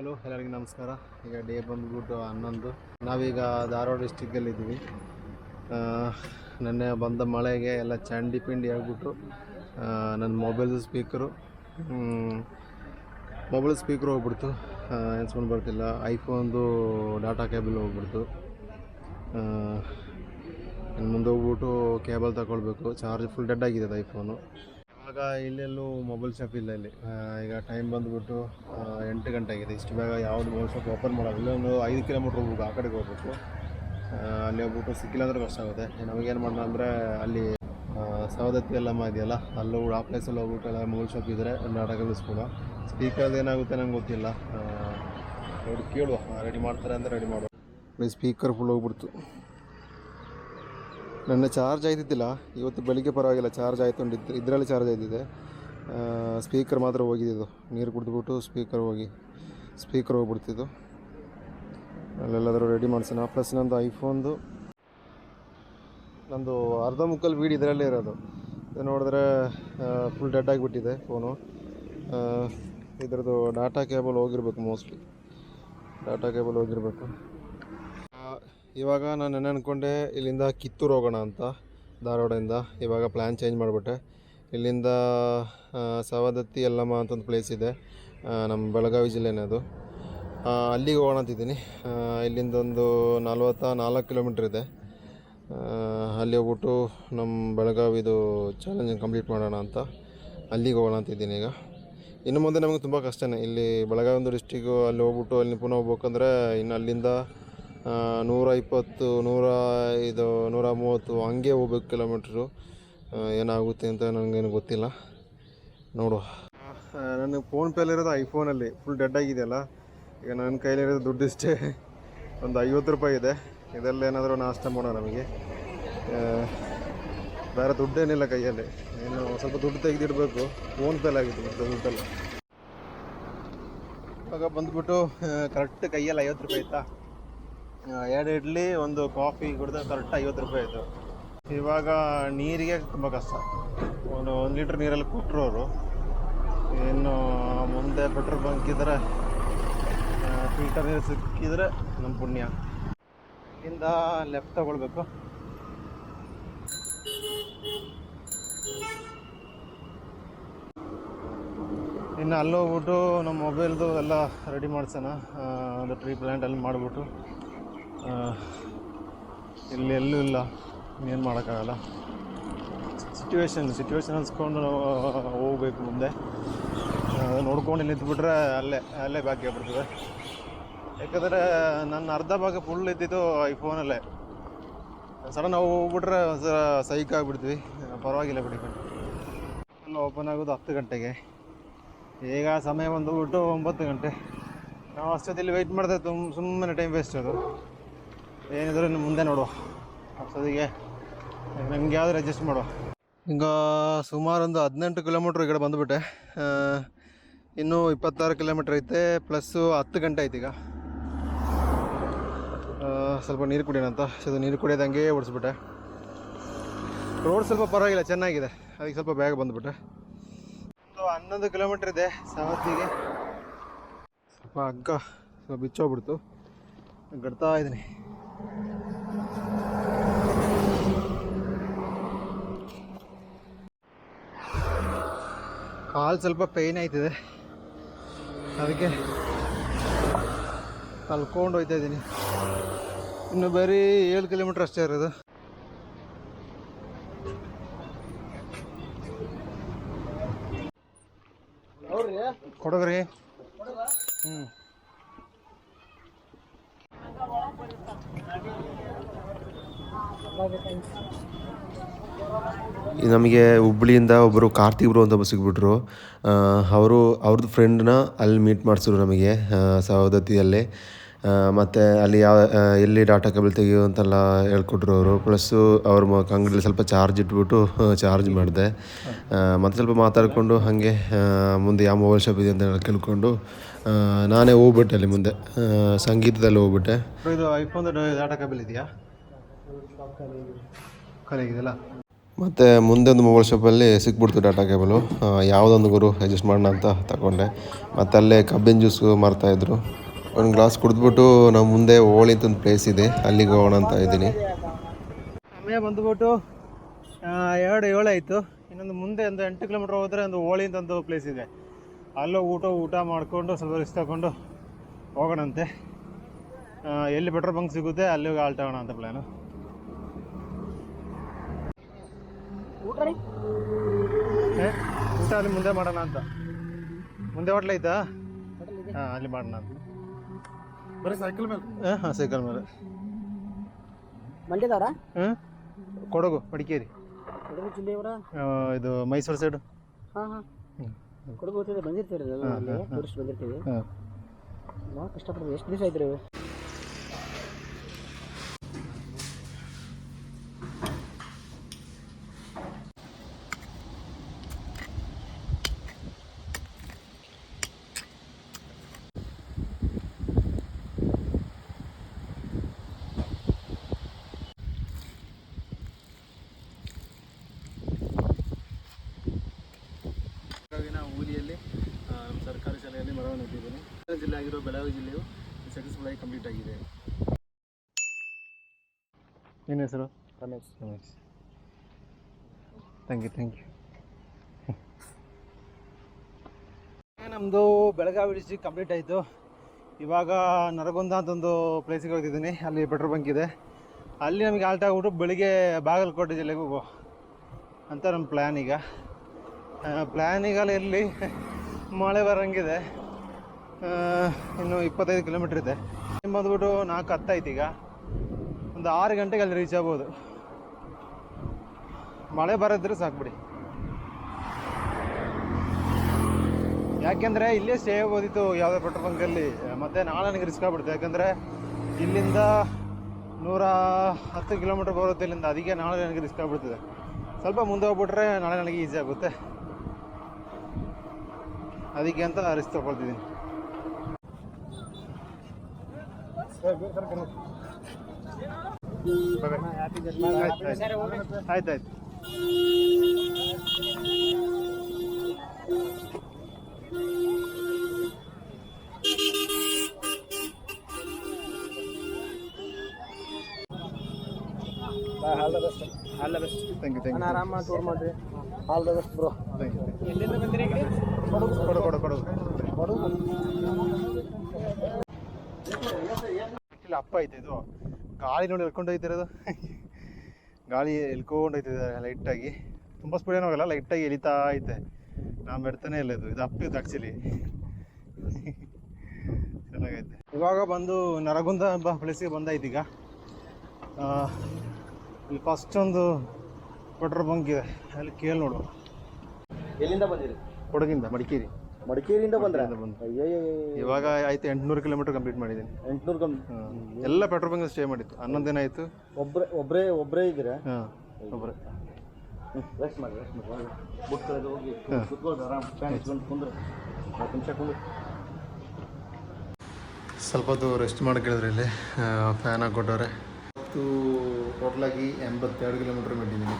Hello, ಎಲ್ಲರಿಗೂ ನಮಸ್ಕಾರ. ಈಗ ಡೇ ಬಂದ್ಬಿಟ್ಟು ಹನ್ನೊಂದು. ನಾವೀಗ ಧಾರವಾಡ ಡಿಸ್ಟಿಕ್ಕಲ್ಲಿದ್ದೀವಿ ನೆನ್ನೆ ಬಂದ ಮಳೆಗೆ ಎಲ್ಲ ಚಂಡಿ ಪಿಂಡಿ ಆಗಿಬಿಟ್ಟು ನನ್ನ ಮೊಬೈಲ್ ಸ್ಪೀಕರು ಮೊಬೈಲ್ ಸ್ಪೀಕರ್ ಹೋಗ್ಬಿಡ್ತು. ಎನ್ಸ್ಕೊಂಡು ಬರ್ತಿಲ್ಲ. ಐಫೋನ್ದು ಡಾಟಾ ಕೇಬಲ್ ಹೋಗ್ಬಿಡ್ತು. ಮುಂದೆ ಹೋಗ್ಬಿಟ್ಟು ಕೇಬಲ್ ತಗೊಳ್ಬೇಕು. ಚಾರ್ಜ್ ಫುಲ್ ಡೆಡ್ ಆಗಿದೆ ಐಫೋನು. ಆಗ ಇಲ್ಲೆಲ್ಲೂ ಮೊಬೈಲ್ ಶಾಪ್ ಇಲ್ಲ ಇಲ್ಲಿ. ಈಗ ಟೈಮ್ ಬಂದುಬಿಟ್ಟು ಎಂಟು ಗಂಟೆ ಆಗಿದೆ. ಇಷ್ಟು ಬೇಗ ಯಾವುದು ಮೊಬೈಲ್ ಶಾಪ್ ಓಪನ್ ಮಾಡೋದಿಲ್ಲ ಒಂದು ಐದು ಕಿಲೋಮೀಟ್ರ್ ಹೋಗ್ಬೇಕು, ಆ ಕಡೆಗೆ ಹೋಗ್ಬೇಕು. ಅಲ್ಲಿ ಹೋಗ್ಬಿಟ್ಟು ಸಿಕ್ಕಿಲ್ಲ ಅಂದರೆ ಕಷ್ಟ ಆಗುತ್ತೆ. ನಮಗೇನು ಮಾಡೋಣ ಅಂದರೆ ಅಲ್ಲಿ ಸವದತ್ತಿ ಎಲ್ಲಮ್ಮ ಇದೆಯಲ್ಲ, ಅಲ್ಲೂ ಆ ಪ್ಲೇಸಲ್ಲಿ ಹೋಗ್ಬಿಟ್ಟು ಎಲ್ಲ ಮೊಬೈಲ್ ಶಾಪ್ ಇದ್ದರೆ ನಾಟಕ ಸ್ಕೂಲ ಸ್ಪೀಕರ್ದು ಏನಾಗುತ್ತೆ ನಂಗೆ ಗೊತ್ತಿಲ್ಲ. ನೋಡಿ ಕೇಳುವ ರೆಡಿ ಮಾಡ್ತಾರೆ ಅಂದರೆ ರೆಡಿ ಮಾಡುವ. ಸ್ಪೀಕರ್ ಫುಲ್ ಹೋಗ್ಬಿಡ್ತು. ನನ್ನ ಚಾರ್ಜ್ ಆಯ್ತಿದ್ದಿಲ್ಲ. ಇವತ್ತು ಬೆಳಿಗ್ಗೆ ಪರವಾಗಿಲ್ಲ, ಚಾರ್ಜ್ ಆಯಿತು ಇದ್ದು ಇದರಲ್ಲಿ ಚಾರ್ಜ್ ಆಯ್ತಿದೆ. ಸ್ಪೀಕರ್ ಮಾತ್ರ ಹೋಗಿದ್ದು ನೀರು ಕುಡಿದ್ಬಿಟ್ಟು ಸ್ಪೀಕರ್ ಹೋಗಿ ಸ್ಪೀಕರ್ ಹೋಗ್ಬಿಡ್ತಿದ್ದು. ಅಲ್ಲೆಲ್ಲಾದರೂ ರೆಡಿ ಮಾಡಿಸೋಣ. ಪ್ಲಸ್ ನಂದು ಐಫೋನ್ದು ನಂದು ಅರ್ಧ ಮುಕ್ಕಲ್ ವೀಡ್ ಇದರಲ್ಲೇ ಇರೋದು. ಇದು ನೋಡಿದ್ರೆ ಫುಲ್ ಡೆಡ್ ಆಗಿಬಿಟ್ಟಿದೆ ಫೋನು ಇದರದ್ದು ಡಾಟಾ ಕೇಬಲ್ ಹೋಗಿರ್ಬೇಕು ಮೋಸ್ಟ್ಲಿ ಡಾಟಾ ಕೇಬಲ್ ಹೋಗಿರಬೇಕು. ಇವಾಗ ನಾನು ನೆನ್ನೆ ಅಂದ್ಕೊಂಡೆ ಇಲ್ಲಿಂದ ಕಿತ್ತೂರು ಹೋಗೋಣ ಅಂತ ಧಾರವಾಡದಿಂದ. ಇವಾಗ ಪ್ಲ್ಯಾನ್ ಚೇಂಜ್ ಮಾಡಿಬಿಟ್ಟೆ. ಇಲ್ಲಿಂದ ಸವದತ್ತಿ, ಯಲ್ಲಮ್ಮ ಅಂತ ಒಂದು ಪ್ಲೇಸ್ ಇದೆ ನಮ್ಮ ಬೆಳಗಾವಿ ಜಿಲ್ಲೆನೇ ಅದು. ಅಲ್ಲಿಗೆ ಹೋಗೋಣ ಅಂತಿದ್ದೀನಿ. ಇಲ್ಲಿಂದ ಒಂದು ನಲ್ವತ್ತ ನಾಲ್ಕು ಕಿಲೋಮೀಟ್ರ್ ಇದೆ ಅಲ್ಲಿ ಹೋಗ್ಬಿಟ್ಟು ನಮ್ಮ ಬೆಳಗಾವಿದು ಚಾಲೆಂಜ್ ಕಂಪ್ಲೀಟ್ ಮಾಡೋಣ ಅಂತ ಅಲ್ಲಿಗೆ ಹೋಗೋಣ ಅಂತಿದ್ದೀನಿ ಈಗ. ಇನ್ನು ಮುಂದೆ ನಮಗೆ ತುಂಬ ಕಷ್ಟನೇ. ಇಲ್ಲಿ ಬೆಳಗಾವಿ ಒಂದು ಡಿಸ್ಟಿಕ್ಕು ಅಲ್ಲಿ ಹೋಗ್ಬಿಟ್ಟು ಅಲ್ಲಿ ಪುನಃ ಹೋಗ್ಬೇಕಂದ್ರೆ ಇನ್ನು ಅಲ್ಲಿಂದ ನೂರ ಇಪ್ಪತ್ತು ನೂರ ಇದು ನೂರ ಮೂವತ್ತು ಹಂಗೆ ಹೋಗ್ಬೇಕು ಕಿಲೋಮೀಟ್ರು. ಏನಾಗುತ್ತೆ ಅಂತ ನನಗೇನು ಗೊತ್ತಿಲ್ಲ. ನೋಡುವ. ನನಗೆ ಫೋನ್ಪೇಲಿರೋದು ಐಫೋನಲ್ಲಿ ಫುಲ್ ಡೆಡ್ ಆಗಿದೆಯಲ್ಲ, ಈಗ ನನ್ನ ಕೈಲಿರೋದು ದುಡ್ಡು ಇಷ್ಟೇ. ಒಂದು ಐವತ್ತು ರೂಪಾಯಿ ಇದೆ. ಇದರಲ್ಲಿ ಏನಾದರೂ ನಾಷ್ಟ ಮಾಡೋಣ ನಮಗೆ. ಬೇರೆ ದುಡ್ಡೇನಿಲ್ಲ ಕೈಯಲ್ಲಿ. ಇನ್ನು ಸ್ವಲ್ಪ ದುಡ್ಡು ತೆಗೆದಿಡಬೇಕು. ಫೋನ್ಪೇಲಿ ಆಗಿತ್ತು ಮತ್ತೆ ದುಡ್ಡೆಲ್ಲ ಇವಾಗ ಬಂದ್ಬಿಟ್ಟು ಕರೆಕ್ಟ್ ಕೈಯಲ್ಲಿ ಐವತ್ತು ರೂಪಾಯಿ ಇತ್ತಾ? ಎರಡು ಇಡ್ಲಿ, ಒಂದು ಕಾಫಿ ಕುಡಿದ್ರೆ ಕರೆಕ್ಟ್ ಐವತ್ತು ರೂಪಾಯಿ ಆಯಿತು. ಇವಾಗ ನೀರಿಗೆ ತುಂಬ ಕಷ್ಟ. ಒಂದು ಒಂದು ಲೀಟ್ರ್ ನೀರಲ್ಲಿ ಕೊಟ್ಟರು ಅವರು. ಇನ್ನು ಮುಂದೆ ಪೆಟ್ರೋಲ್ ಬಂಕ್ ಇದ್ದರೆ ಫಿಲ್ಟರ್ ನೀರು ಸಿಕ್ಕಿದ್ರೆ ನಮ್ಮ ಪುಣ್ಯ. ಇಲ್ಲಿಂದ ಲೆಫ್ಟ್ ತಗೊಳ್ಬೇಕು. ಇನ್ನು ಅಲ್ಲೋಗ್ಬಿಟ್ಟು ನಮ್ಮ ಮೊಬೈಲ್ದು ಎಲ್ಲ ರೆಡಿ ಮಾಡ್ಸೋಣ. ಒಂದು ಟ್ರೀ ಪ್ಲ್ಯಾಂಟ್ ಅಲ್ಲಿ ಮಾಡಿಬಿಟ್ಟು. ಇಲ್ಲಿ ಎಲ್ಲೂ ಇಲ್ಲ. ಏನು ಮಾಡೋಕ್ಕಾಗಲ್ಲ. ಸಿಚುವೇಶನ್ ಸಿಚುವೇಶನ್ ಅನ್ಸ್ಕೊಂಡು ಹೋಗ್ಬೇಕು ಮುಂದೆ. ನೋಡ್ಕೊಂಡು ನಿಂತ್ಬಿಟ್ರೆ ಅಲ್ಲೇ ಅಲ್ಲೇ ಬಾಕಿ ಆಗ್ಬಿಡ್ತದೆ. ಯಾಕಂದರೆ ನನ್ನ ಅರ್ಧ ಭಾಗ ಫುಲ್ ಇದ್ದಿದ್ದು ಐಫೋನಲ್ಲೇ ಸಡನ್ ನಾವು ಹೋಗ್ಬಿಟ್ರೆ ಒಂಥರ ಸೈಕ್ ಆಗಿಬಿಡ್ತೀವಿ. ಪರವಾಗಿಲ್ಲ ಬಿಡಿ ಎಲ್ಲ ಓಪನ್ ಆಗೋದು ಹತ್ತು ಗಂಟೆಗೆ. ಈಗ ಸಮಯ ಬಂದುಬಿಟ್ಟು ಒಂಬತ್ತು ಗಂಟೆ. ನಾವು ಅಷ್ಟೊತ್ತಿಲ್ಲಿ ವೆಯ್ಟ್ ಮಾಡಿದ್ರೆ ತುಂಬ ಸುಮ್ಮನೆ ಟೈಮ್ ವೇಸ್ಟ್ ಅದು. ಏನಿದ್ರು ಇನ್ನು ಮುಂದೆ ನೋಡುವ. ಸದಿಗೆ ನಮ್ಗೆ ಯಾವ್ದು ಅಡ್ಜಸ್ಟ್ ಮಾಡುವ. ಈಗ ಸುಮಾರು ಒಂದು ಹದಿನೆಂಟು ಕಿಲೋಮೀಟ್ರ್ ಈ ಕಡೆ ಬಂದುಬಿಟ್ಟೆ ಇನ್ನೂ ಇಪ್ಪತ್ತಾರು ಕಿಲೋಮೀಟ್ರ್ ಐತೆ ಪ್ಲಸ್ಸು ಹತ್ತು ಗಂಟೆ ಐತೆ ಈಗ. ಸ್ವಲ್ಪ ನೀರು ಕುಡಿಯೋಣ ಅಂತ. ಸೊ ನೀರು ಕುಡಿಯೋದಂಗೆ ಓಡಿಸ್ಬಿಟ್ಟೆ. ರೋಡ್ ಸ್ವಲ್ಪ ಪರವಾಗಿಲ್ಲ, ಚೆನ್ನಾಗಿದೆ. ಅದಕ್ಕೆ ಸ್ವಲ್ಪ ಬೇಗ ಬಂದುಬಿಟ್ಟೆ. ಒಂದು ಹನ್ನೊಂದು ಕಿಲೋಮೀಟ್ರ್ ಇದೆ ಸಾವತ್ತಿಗೆ. ಸ್ವಲ್ಪ ಹಗ್ಗ, ಸ್ವಲ್ಪ ಬಿಚ್ಚೋಗ್ಬಿಡ್ತು. ಗಡ್ತಾ ಇದ್ದೀನಿ. ಕಾಲು ಸ್ವಲ್ಪ ಪೇಯ್ನ್ ಆಯ್ತಿದೆ. ಅದಕ್ಕೆ ತಲ್ಕೊಂಡು ಹೋಗ್ತಾ ಇದ್ದೀನಿ. ಇನ್ನು ಬರೀ ಏಳು ಕಿಲೋಮೀಟ್ರ್ ಅಷ್ಟೇ ಇರೋದು. ಕೊಡಗ್ರಿ. ಹ್ಞೂ ನಮಗೆ ಹುಬ್ಳಿಯಿಂದ ಒಬ್ಬರು ಕಾರ್ತಿಕ್ ಬ್ರೋ ಅಂತ ಒಬ್ಬರು ಸಿಗ್ಬಿಟ್ರು ಅವರು ಅವ್ರದ್ದು ಫ್ರೆಂಡ್ನ ಅಲ್ಲಿ ಮೀಟ್ ಮಾಡಿಸಿದ್ರು ನಮಗೆ ಸವದತ್ತಿಯಲ್ಲಿ. ಮತ್ತು ಅಲ್ಲಿ ಯಾವ ಎಲ್ಲಿ ಡಾಟಾ ಕೇಬಲ್ ತೆಗಿಯೋ ಅಂತೆಲ್ಲ ಹೇಳ್ಕೊಟ್ರು ಅವರು. ಪ್ಲಸ್ಸು ಅವ್ರ ಅಂಗಡಿಯಲ್ಲಿ ಸ್ವಲ್ಪ ಚಾರ್ಜ್ ಇಟ್ಬಿಟ್ಟು ಚಾರ್ಜ್ ಮಾಡಿದೆ. ಮತ್ತು ಸ್ವಲ್ಪ ಮಾತಾಡಿಕೊಂಡು ಹಾಗೆ ಮುಂದೆ ಯಾವ ಮೊಬೈಲ್ ಶಾಪ್ ಇದೆ ಅಂತ ಕೇಳ್ಕೊಂಡು ನಾನೇ ಹೋಗ್ಬಿಟ್ಟೆ ಅಲ್ಲಿ ಮುಂದೆ. ಸಂಗೀತದಲ್ಲಿ ಹೋಗ್ಬಿಟ್ಟೆ. ಇದು ಐಫೋನ್ ಡಾಟಾ ಕೇಬಲ್ ಇದೆಯಾ? ಖಾಲಿ ಆಗಿದೆಯಲ್ಲ ಮತ್ತು ಮುಂದೆ ಒಂದು ಮೊಬೈಲ್ ಶಾಪಲ್ಲಿ ಸಿಕ್ಬಿಡ್ತು ಡಾಟಾ ಕೇಬಲು ಯಾವುದೊಂದು ಗುರು ಅಡ್ಜಸ್ಟ್ ಮಾಡೋಣ ಅಂತ ತಗೊಂಡೆ. ಮತ್ತು ಅಲ್ಲೇ ಕಬ್ಬಿನ ಜ್ಯೂಸು ಮಾರ್ತಾಯಿದ್ರು ಒಂದು ಗ್ಲಾಸ್ ಕುಡಿದ್ಬಿಟ್ಟು ನಾವು ಮುಂದೆ ಹೋಳಿ ಅಂತ ಒಂದು ಪ್ಲೇಸ್ ಇದೆ. ಅಲ್ಲಿಗೆ ಹೋಗೋಣ ಅಂತ ಇದ್ದೀನಿ. ಸಮಯ ಬಂದುಬಿಟ್ಟು ಎರಡು ಏಳು ಆಯಿತು. ಇನ್ನೊಂದು ಮುಂದೆ ಒಂದು ಎಂಟು ಕಿಲೋಮೀಟ್ರ್ ಹೋದರೆ ಒಂದು ಹೋಳಿ ಅಂತ ಒಂದು ಪ್ಲೇಸ್ ಇದೆ. ಅಲ್ಲೂ ಊಟ ಊಟ ಮಾಡಿಕೊಂಡು ಸ್ವಲ್ಪ ರಿಸ್ ತಗೊಂಡು ಹೋಗೋಣಂತೆ. ಎಲ್ಲಿ ಪೆಟ್ರೋಲ್ ಬಂಕ್ ಸಿಗುತ್ತೆ ಅಲ್ಲಿಗೆ ಆಲ್ಟ್ ಆಗೋಣ ಅಂತ ಪ್ಲ್ಯಾನು ಏ, ಊಟ ಅಲ್ಲಿ ಮುಂದೆ ಮಾಡೋಣ ಅಂತ. ಮುಂದೆ ಹೋಟ್ಲ ಐತಾ ಹಾಂ ಅಲ್ಲಿ ಮಾಡೋಣ ಅಂತ. ಬರೀ ಸೈಕಲ್ ಮೇಲೆ. ಹಾಂ ಹಾಂ ಸೈಕಲ್ ಮೇಲೆ. ಮಂಡ್ಯದವರ? ಹಾಂ ಕೊಡಗು ಮಡಿಕೇರಿ. ಕೊಡಗು ಜಿಲ್ಲೆಯವರ? ಆ, ಇದು ಮೈಸೂರು ಸೈಡು ಹಾಂ ಹಾಂ. ಕೊಡಗು ಹೋಗ್ತಿದ್ರೆ ಬಂದಿರ್ತೀವಿ ರೀ ಅಲ್ಲಿ ಟೂರಿಸ್ಟ್ ಬಂದಿರ್ತೀವಿ. ಹಾಂ. ಭಾಳ ಕಷ್ಟಪಡ್ತೀವಿ. ಎಷ್ಟು ದಿವಸ ಆಯ್ತು ರೀ ಹಾಗಾಗಿ ನಾವು ಊರಿಯಲ್ಲಿ ಆ, ನಮ್ಮ ಸರ್ಕಾರಿ ಶಾಲೆಯಲ್ಲಿ ಮರವನ್ನು ನೆಟ್ಟಿದ್ದೀನಿ ಜಿಲ್ಲೆ ಆಗಿರೋ ಬೆಳಗಾವಿ ಜಿಲ್ಲೆಯು ಸಕ್ಸಸ್ಫುಲ್ ಆಗಿ ಕಂಪ್ಲೀಟ್ ಆಗಿದೆ. ಏನು ಹೆಸರು? Ramesh. Ramesh. Thank you thank you ನಮ್ಮದು ಬೆಳಗಾವಿ ಡಿಸ್ಟಿಕ್ ಕಂಪ್ಲೀಟ್ ಆಯಿತು. ಇವಾಗ ನರಗುಂದ ಅಂತ ಒಂದು ಪ್ಲೇಸಿಗೆ ಹೋಗಿದ್ದೀನಿ. ಅಲ್ಲಿ ಪೆಟ್ರೋಲ್ ಬಂಕ್ ಇದೆ. ಅಲ್ಲಿ ನಮಗೆ ಆಲ್ಟ್ ಆಗಿಬಿಟ್ಟು ಬೆಳಿಗ್ಗೆ ಬಾಗಲಕೋಟೆ ಜಿಲ್ಲೆಗೆ ಹೋಗೋ ಅಂತ ನಮ್ಮ ಪ್ಲ್ಯಾನ್ ಈಗ. ಪ್ಲ್ಯಾನ್ ಈಗ ಎಲ್ಲಿ ಮಳೆ ಬರೋಂಗಿದೆ. ಇನ್ನು ಇಪ್ಪತ್ತೈದು ಕಿಲೋಮೀಟ್ರ್ ಇದೆ. ನಿಮ್ಮ ಬಂದ್ಬಿಟ್ಟು ನಾಲ್ಕು ಹತ್ತಾಯ್ತು ಈಗ. ಒಂದು ಆರು ಗಂಟೆಗೆ ಅಲ್ಲಿ ರೀಚ್ ಆಗ್ಬೋದು. ಮಳೆ ಬರೋದ್ರೆ ಸಾಕ್ಬಿಡಿ ಯಾಕೆಂದರೆ ಇಲ್ಲೇ ಸ್ಟೇ ಆಗ್ಬೋದಿತ್ತು ಯಾವುದೇ ಪೆಟ್ರೋಲ್ ಬಂಕಲ್ಲಿ ಮತ್ತು ನಾಳೆ ನನಗೆ ರಿಸ್ಕ್ ಆಗ್ಬಿಡುತ್ತೆ. ಯಾಕಂದರೆ ಇಲ್ಲಿಂದ ನೂರ ಹತ್ತು ಕಿಲೋಮೀಟ್ರ್ ಬರುತ್ತೆ ಇಲ್ಲಿಂದ. ಅದಕ್ಕೆ ನಾಳೆ ನನಗೆ ರಿಸ್ಕ್ ಆಗ್ಬಿಡ್ತದೆ. ಸ್ವಲ್ಪ ಮುಂದೆ ಹೋಗ್ಬಿಟ್ರೆ ನಾಳೆ ನನಗೆ ಈಸಿ ಆಗುತ್ತೆ. ಅದಕ್ಕೆ ಅಂತ ರಿಸ್ಕ್ ತಗೊಳ್ತಿದ್ದೀನಿ. ಆಯ್ತು ಆಯ್ತು best best thank you thank ಆರಾಮ ಟೂರ್ ಆಲ್ ಬ್ರೋ ಎಲ್ಲಿಂದ ಬಂದಿರಿ ಕೊಡು ಕೊಡು ಕೊಡು ಇಲ್ಲ ಅಪ್ಪ ಐತೆ ಇದು ಗಾಳಿ ನೋಡಿ ಎಳ್ಕೊಂಡು ಹೋಗ್ತಿರೋದು ಗಾಳಿ ಎಳ್ಕೊಂಡು ಹೋಗ್ತಿದೆ ಲೈಟಾಗಿ ತುಂಬ ಸ್ಪೀಡ್ ಏನು ಹೋಗಲ್ಲ ಲೈಟಾಗಿ ಎಳಿತಾ ಐತೆ. ನಾನು ಬಿಡ್ತಾನೆ ಇಲ್ಲ ಇದು. ಇದು ಅಪ್ಪ ಇದು ಆ್ಯಕ್ಚುಲಿ ಚೆನ್ನಾಗೈತೆ. ಇವಾಗ ಬಂದು ನರಗುಂದ ಎಂಬ ಪ್ಲೇಸಿಗೆ ಈಗ. ಇಲ್ಲಿ ಫಸ್ಟ್ ಒಂದು ಪೆಟ್ರೋಲ್ ಬಂಕ್ ಇದೆ. ಅಲ್ಲಿ ಕೇಳಿ ನೋಡು ಎಲ್ಲಿಂದ ಬಂದಿರಿ ಕೊಡಗಿಂದ ಮಡಿಕೇರಿ. ಮಡಿಕೇರಿಯಿಂದ ಬಂದ್ರೆ ಬಂದು ಇವಾಗ ಆಯ್ತು ಎಂಟುನೂರು ಕಿಲೋಮೀಟರ್ ಕಂಪ್ಲೀಟ್ ಮಾಡಿದ್ದೀನಿ ಎಂಟ್ನೂರು ಕಮ್. ಎಲ್ಲ ಪೆಟ್ರೋಲ್ ಬಂಕ್ ಸ್ಟೇ ಮಾಡಿತ್ತು ಹನ್ನೊಂದು ದಿನ ಆಯ್ತು ಒಬ್ಬರೇ ಒಬ್ರೇ ಒಬ್ರೇ ಇದ್ದೀರಾ ಹಾಂ ಒಬ್ಬರೇ ರೆಸ್ಟ್ ಮಾಡಿ ರೆಸ್ಟ್ ಮಾಡಿ ಬುಕ್ ಕಳೆದು ಹೋಗಿ ಕುತ್ಕೊಳ್ಳಿ ಆರಾಮ್ ಫ್ಯಾನ್ ಇಟ್ಕೊಂಡು ಕುಂದ್ರೆ ನಾಲ್ಕು ನಿಮಿಷ ಕುಂದ್ರೆ ಸ್ವಲ್ಪ ಹೊತ್ತು ರೆಸ್ಟ್ ಮಾಡ್ಕಿಳಿದ್ರೆ ಇಲ್ಲಿ ಫ್ಯಾನ್ ಹಾಕ್ಕೊಟ್ಟವ್ರೆ ಮತ್ತು ಟೋಟಲಾಗಿ ಎಂಬತ್ತೆರಡು ಕಿಲೋಮೀಟರ್ ಬಿಟ್ಟಿದ್ದೀನಿ